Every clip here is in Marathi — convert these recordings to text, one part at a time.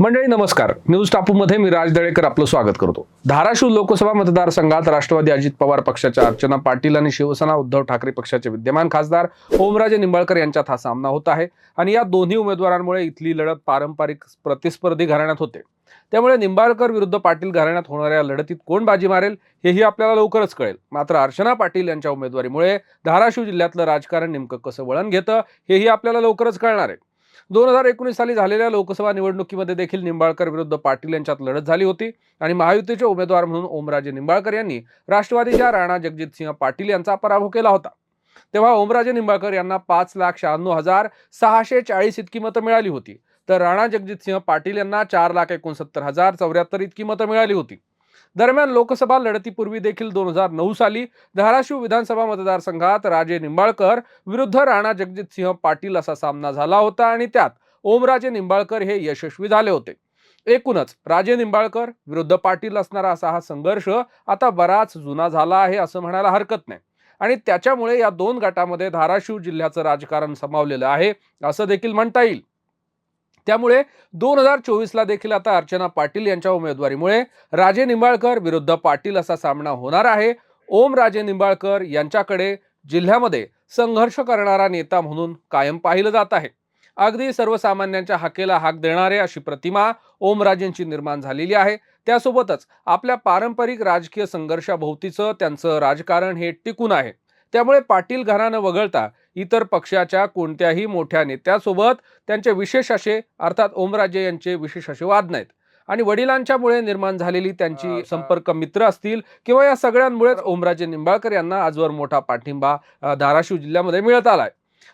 मंडळी नमस्कार. न्यूज टापूमध्ये मी राज दळेकर आपलं स्वागत करतो. धाराशिव लोकसभा मतदारसंघात राष्ट्रवादी अजित पवार पक्षाच्या अर्चना पाटील आणि शिवसेना उद्धव ठाकरे पक्षाचे विद्यमान खासदार ओमराजे निंबाळकर यांच्यात हा सामना होत आहे आणि या दोन्ही उमेदवारांमुळे इथली लढत पारंपरिक प्रतिस्पर्धी घराण्यात होते. त्यामुळे निंबाळकर विरुद्ध पाटील घराण्यात होणाऱ्या लढतीत कोण बाजी मारेल हेही आपल्याला लवकरच कळेल. मात्र अर्चना पाटील यांच्या उमेदवारीमुळे धाराशिव जिल्ह्यातलं राजकारण नेमकं कसं वळण घेतं हेही आपल्याला लवकरच कळणार आहे. दोन हजार एकोणीस साली झालेल्या लोकसभा निवडणुकीमध्ये देखील निंबाळकर विरुद्ध पाटील यांच्यात लढत झाली होती आणि महायुतीचे उमेदवार म्हणून ओमराजे निंबाळकर यांनी राष्ट्रवादीच्या राणा जगजितसिंह पाटील यांचा पराभव केला होता. तेव्हा ओमराजे निंबाळकर यांना पाच लाख शहाण्णव हजार सहाशे चाळीस इतकी मतं मिळाली होती. तर राणा जगजितसिंह पाटील यांना चार लाख एकोणसत्तर हजार चौऱ्याहत्तर इतकी मतं मिळाली होती. दरम्यान लोकसभा लढतीपूर्वी देखील दोन हजार नऊ साली धाराशिव विधानसभा मतदारसंघात राजे निंबाळकर विरुद्ध राणा जगजितसिंह पाटील असा सामना झाला होता आणि त्यात ओमराजे निंबाळकर हे यशस्वी झाले होते. एकूणच राजे निंबाळकर विरुद्ध पाटील असणारा असा हा संघर्ष आता बराच जुना झाला आहे असं म्हणायला हरकत नाही. आणि त्याच्यामुळे या दोन गटामध्ये धाराशिव जिल्ह्याचं राजकारण समावलेलं आहे असं देखील म्हणता येईल. त्यामुळे दोन हजार चोवीसला देखील आता अर्चना पाटील यांच्या उमेदवारीमुळे राजे निंबाळकर विरुद्ध पाटील असा सामना होणार आहे. ओम राजे निंबाळकर यांच्याकडे जिल्ह्यामध्ये संघर्ष करणारा नेता म्हणून कायम पाहिलं जात आहे. अगदी सर्वसामान्यांच्या हाकेला हाक देणारे अशी प्रतिमा ओमराजेंची निर्माण झालेली आहे. त्यासोबतच आपल्या पारंपरिक राजकीय संघर्षाभोवतीचं त्यांचं राजकारण हे टिकून आहे. त्यामुळे पाटील घरानं वगळता इतर पक्षाच्या कोणत्याही मोठ्या नेत्यासोबत त्यांचे विशेष असे अर्थात ओमराजे यांचे विशेष असे वाद नाहीत. आणि वडिलांच्यामुळे निर्माण झालेली त्यांची संपर्क मित्र असतील किंवा या सगळ्यांमुळेच ओमराजे निंबाळकर यांना आजवर मोठा पाठिंबा धाराशिव जिल्ह्यामध्ये मिळत आलाय.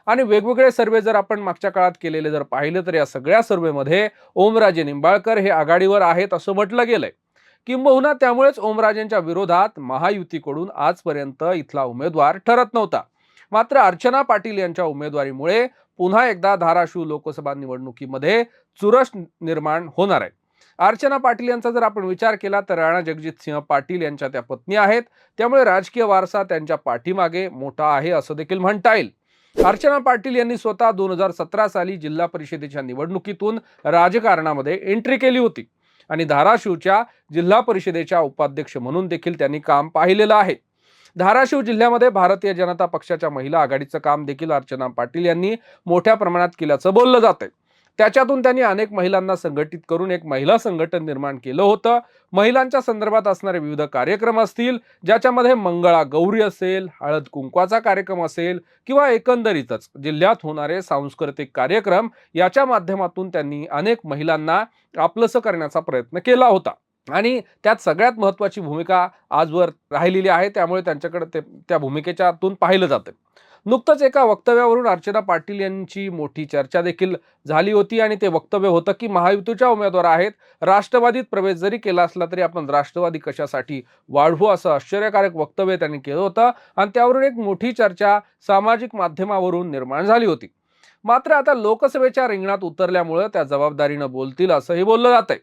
आणि वेगवेगळे सर्वे जर आपण मागच्या काळात केलेले जर पाहिलं तर या सगळ्या सर्वेमध्ये ओमराजे निंबाळकर हे आघाडीवर आहेत असं म्हटलं गेलंय. किंबहुना त्यामुळेच ओमराजेंच्या विरोधात महायुतीकडून आजपर्यंत इथला उमेदवार ठरत नव्हता. मात्र अर्चना पाटील यांच्या उमेदवारीमुळे पुन्हा एकदा धाराशिव लोकसभा निवडणुकीमध्ये चुरस निर्माण होणार आहे. अर्चना पाटील यांचा जर आपण विचार केला तर राणा जगजितसिंह पाटील यांच्या त्या पत्नी आहेत. त्यामुळे राजकीय वारसा त्यांच्या पाठीमागे मोठा आहे असं देखील म्हणता येईल. अर्चना पाटील यांनी स्वतः दोन हजार सतरा साली जिल्हा परिषदेच्या निवडणुकीतून राजकारणामध्ये एंट्री केली होती. आणि धाराशिवच्या जिल्हा परिषदेच्या उपाध्यक्ष म्हणून देखील त्यांनी काम पाहिलेलं आहे. धाराशिव जिल्ह्यामध्ये भारतीय जनता पक्षाच्या महिला आघाडीचं काम देखील अर्चना पाटील यांनी मोठ्या प्रमाणात केल्याचं बोललं जातंय. त्याच्यातून त्यांनी अनेक महिलांना संघटित करून एक महिला संघटन निर्माण केलं होतं. महिलांच्या संदर्भात असणारे विविध कार्यक्रम असतील ज्याच्यामध्ये मंगळा गौरी असेल हळद कुंकवाचा कार्यक्रम असेल किंवा एकंदरीतच जिल्ह्यात होणारे सांस्कृतिक कार्यक्रम याच्या माध्यमातून त्यांनी अनेक महिलांना आपलंसं करण्याचा प्रयत्न केला होता. आणि त्यात सगळ्यात महत्त्वाची भूमिका आजवर राहिलेली आहे त्यामुळे त्यांच्याकडे ते त्या भूमिकेच्यातून पाहिलं जातं नुकतंच एका वक्तव्यावरून अर्चना पाटील यांची मोठी चर्चा देखील झाली होती आणि ते वक्तव्य होतं की महायुतीच्या उमेदवार आहेत राष्ट्रवादीत प्रवेश जरी केला असला तरी आपण राष्ट्रवादी कशासाठी वाढवू असं आश्चर्यकारक वक्तव्य त्यांनी केलं होतं आणि त्यावरून एक मोठी चर्चा सामाजिक माध्यमावरून निर्माण झाली होती. मात्र आता लोकसभेच्या रिंगणात उतरल्यामुळं त्या जबाबदारीनं बोलतील असंही बोललं जातंय.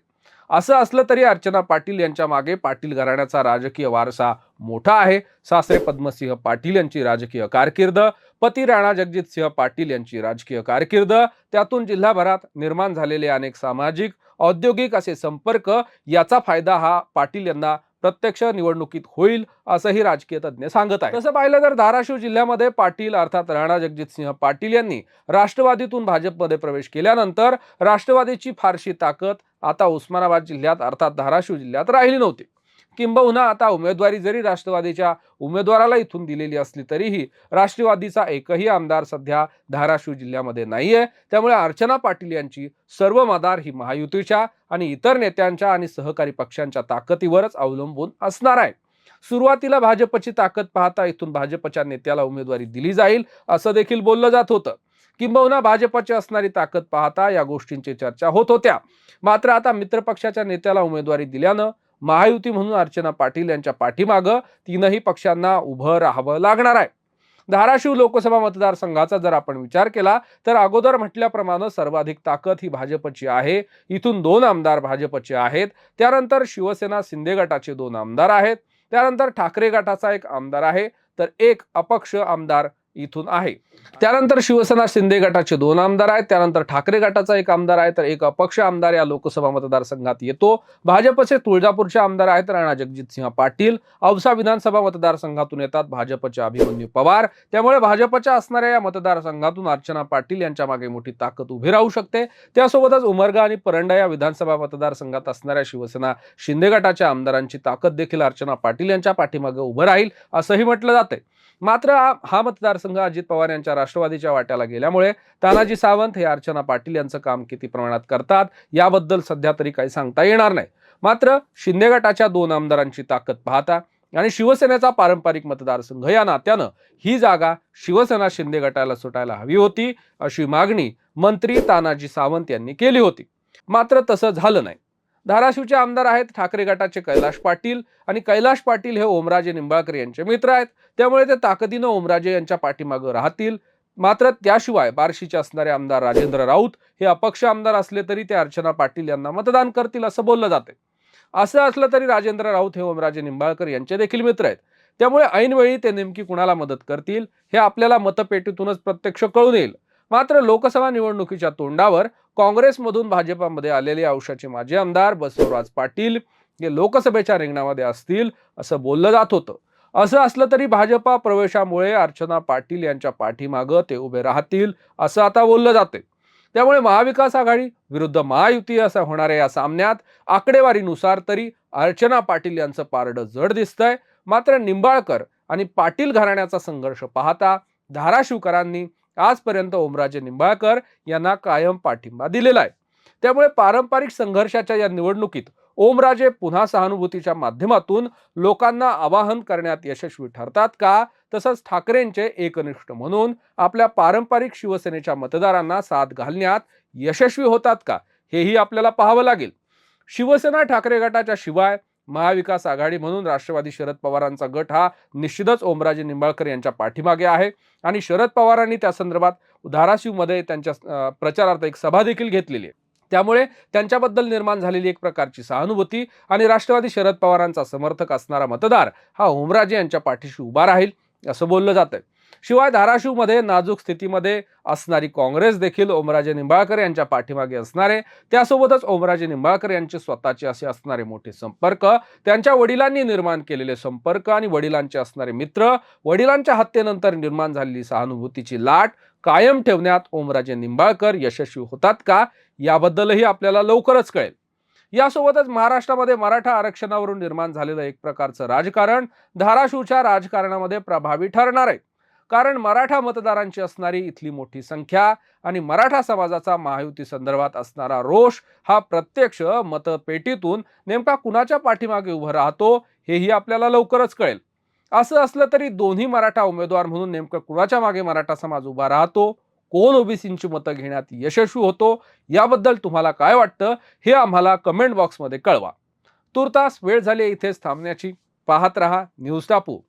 असं असलं तरी अर्चना पाटील यांच्या मागे पाटील घराण्याचा राजकीय वारसा मोठा आहे. सासरे पद्मसिंह पाटील यांची राजकीय कारकीर्द पती राणा जगजितसिंह पाटील यांची राजकीय कारकीर्द त्यातून जिल्हाभरात निर्माण झालेले अनेक सामाजिक औद्योगिक असे संपर्क याचा फायदा हा पाटील यांना प्रत्यक्ष निवडणुकीत होईल असंही राजकीय तज्ज्ञ सांगत आहे तसं पाहिलं तर धाराशिव जिल्ह्यामध्ये पाटील अर्थात राणा जगजितसिंह पाटील यांनी राष्ट्रवादीतून भाजपमध्ये प्रवेश केल्यानंतर राष्ट्रवादीची फारशी ताकद आता उस्मानाबाद जिल्ह्यात अर्थात धाराशिव जिल्ह्यात राहिली नव्हती. किंबहुना आता उमेदवारी जरी राष्ट्रवादीच्या उमेदवाराला इथून दिलेली असली तरीही राष्ट्रवादीचा एकही आमदार सध्या धाराशिव जिल्ह्यामध्ये नाहीये. त्यामुळे अर्चना पाटील यांची सर्व मदार ही महायुतीच्या आणि इतर नेत्यांच्या आणि सहकारी पक्षांच्या ताकदीवरच अवलंबून असणार आहे. सुरुवातीला भाजपची ताकद पाहता इथून भाजपच्या नेत्याला उमेदवारी दिली जाईल असं देखील बोललं जात होतं. किंबहुना भाजपची असणारी ताकद पाहता या गोष्टींची चर्चा होत होत्या. मात्र आता मित्रपक्षाच्या नेत्याला उमेदवारी दिल्यानं महायुती म्हणून अर्चना पाटील यांच्या पाठीमागं तीनही पक्षांना उभं राहावं लागणार आहे. धाराशिव लोकसभा मतदारसंघाचा जर आपण विचार केला तर अगोदर म्हटल्याप्रमाणे सर्वाधिक ताकद ही भाजपची आहे. इथून दोन आमदार भाजपचे आहेत. त्यानंतर शिवसेना शिंदे गटाचे दोन आमदार आहेत. त्यानंतर ठाकरे गटाचा एक आमदार आहे. तर एक अपक्ष आमदार इथून आहे. त्यानंतर शिवसेना शिंदे गटाचे दोन आमदार आहेत. त्यानंतर ठाकरे गटाचा एक आमदार आहे तर एक अपक्ष आमदार या लोकसभा मतदारसंघात येतो. भाजपचे तुळजापूरचे आमदार आहेत राणा जगजितसिंह पाटील. औसा विधानसभा मतदारसंघातून येतात भाजपचे अभिमन्यू पवार. त्यामुळे भाजपच्या असणाऱ्या या मतदारसंघातून अर्चना पाटील यांच्या मागे मोठी ताकद उभी राहू शकते. त्यासोबतच उमरगा आणि परंडा या विधानसभा मतदारसंघात असणाऱ्या शिवसेना शिंदे गटाच्या आमदारांची ताकद देखील अर्चना पाटील यांच्या पाठीमागे उभं राहील असंही म्हटलं जाते मात्र हा- मतदारसंघ अजित पवार यांच्या राष्ट्रवादीच्या वाट्याला गेल्यामुळे तानाजी सावंत हे अर्चना पाटील यांचं काम किती प्रमाणात करतात याबद्दल सध्या तरी काही सांगता येणार नाही. मात्र शिंदे गटाच्या दोन आमदारांची ताकद पाहता आणि शिवसेनेचा पारंपरिक मतदारसंघ या नात्यानं ही जागा शिवसेना शिंदे गटाला सुटायला हवी होती अशी मागणी मंत्री तानाजी सावंत यांनी केली होती. मात्र तसं झालं नाही. धाराशिवचे आमदार आहेत ठाकरे गटाचे कैलाश पाटील आणि कैलाश पाटील हे ओमराजे निंबाळकर यांचे मित्र आहेत. त्यामुळे ते ताकदीनं ओमराजे यांच्या पाठीमागं राहतील. मात्र त्याशिवाय बार्शीचे असणारे आमदार राजेंद्र राऊत हे अपक्ष आमदार असले तरी ते अर्चना पाटील यांना मतदान करतील असं बोललं जाते असं असलं तरी राजेंद्र राऊत हे ओमराजे निंबाळकर यांचे देखील मित्र आहेत. त्यामुळे ऐनवेळी ते नेमकी कुणाला मदत करतील हे आपल्याला मतपेटीतूनच प्रत्यक्ष कळून येईल. मात्र लोकसभा निवडणुकीच्या तोंडावर काँग्रेसमधून भाजपामध्ये आलेले औषधाचे माजी आमदार बसवराज पाटील हे लोकसभेच्या रिंगणामध्ये असतील असं बोललं जात होतं. असं असलं तरी भाजपा प्रवेशामुळे अर्चना पाटील यांच्या पाठीमागं ते उभे राहतील असं आता बोललं जाते त्यामुळे महाविकास आघाडी विरुद्ध महायुती असा होणाऱ्या या सामन्यात आकडेवारीनुसार तरी अर्चना पाटील यांचं पारडं जड दिसतंय. मात्र निंबाळकर आणि पाटील घराण्याचा संघर्ष पाहता धाराशिवकरांनी आजपर्यंत ओमराजे निंबाळकर यांना कायम पाठिंबा दिलेला आहे. त्यामुळे पारंपरिक संघर्षाच्या या निवडणुकीत ओमराजे पुन्हा सहानुभूतीच्या माध्यमातून लोकांना आवाहन करण्यात यशस्वी ठरतात का? तसंच ठाकरेंचे एकनिष्ठ म्हणून आपल्या पारंपरिक शिवसेनेच्या मतदारांना साथ घालण्यात यशस्वी होतात का? हेही आपल्याला पाहावं लागेल. शिवसेना ठाकरे गटाच्या शिवाय महाविकास आघाडी म्हणून राष्ट्रवादी शरद पवारांचा गट हा निश्चितच ओमराजे निंबाळकर यांच्या पाठीमागे आहे. आणि शरद पवारांनी त्या संदर्भात धाराशिवमध्ये त्यांच्या प्रचारार्थ एक सभा देखील घेतलेली आहे. त्यामुळे त्यांच्याबद्दल निर्माण झालेली एक प्रकारची सहानुभूती आणि राष्ट्रवादी शरद पवारांचा समर्थक असणारा मतदार हा ओमराजे यांच्या पाठीशी उभा राहील असं बोललं जातं शिवाय धाराशिवमध्ये नाजूक स्थितीमध्ये असणारी काँग्रेस देखील ओमराजे निंबाळकर यांच्या पाठीमागे असणारे. त्यासोबतच ओमराजे निंबाळकर यांचे स्वतःचे असे असणारे मोठे संपर्क त्यांच्या वडिलांनी निर्माण केलेले संपर्क आणि वडिलांचे असणारे मित्र वडिलांच्या हत्येनंतर निर्माण झालेली सहानुभूतीची लाट कायम ठेवण्यात ओमराजे निंबाळकर यशस्वी होतात का? याबद्दलही आपल्याला लवकरच कळेल. यासोबतच महाराष्ट्रामध्ये मराठा आरक्षणावरून निर्माण झालेलं एक प्रकारचं राजकारण धाराशिवच्या राजकारणामध्ये प्रभावी ठरणार आहे. कारण मराठा मतदारांची असणारी इथली मोठी संख्या आणि मराठा समाजाचा महायुती संदर्भात असणारा रोष हा प्रत्यक्ष मतपेटीतून नेमका कुणाच्या पाठीमागे उभं राहतो हेही आपल्याला लवकरच कळेल. असं असलं तरी दोन्ही मराठा उमेदवार म्हणून नेमकं कुणाच्या मागे मराठा समाज उभा राहतो? कोण ओबीसींची मतं घेण्यात यशस्वी होतो? याबद्दल तुम्हाला काय वाटतं? हे आम्हाला कमेंट बॉक्समध्ये कळवा. तुर्तास वेळ झाली इथेच थांबण्याची. पाहत रहा न्यूज टापू.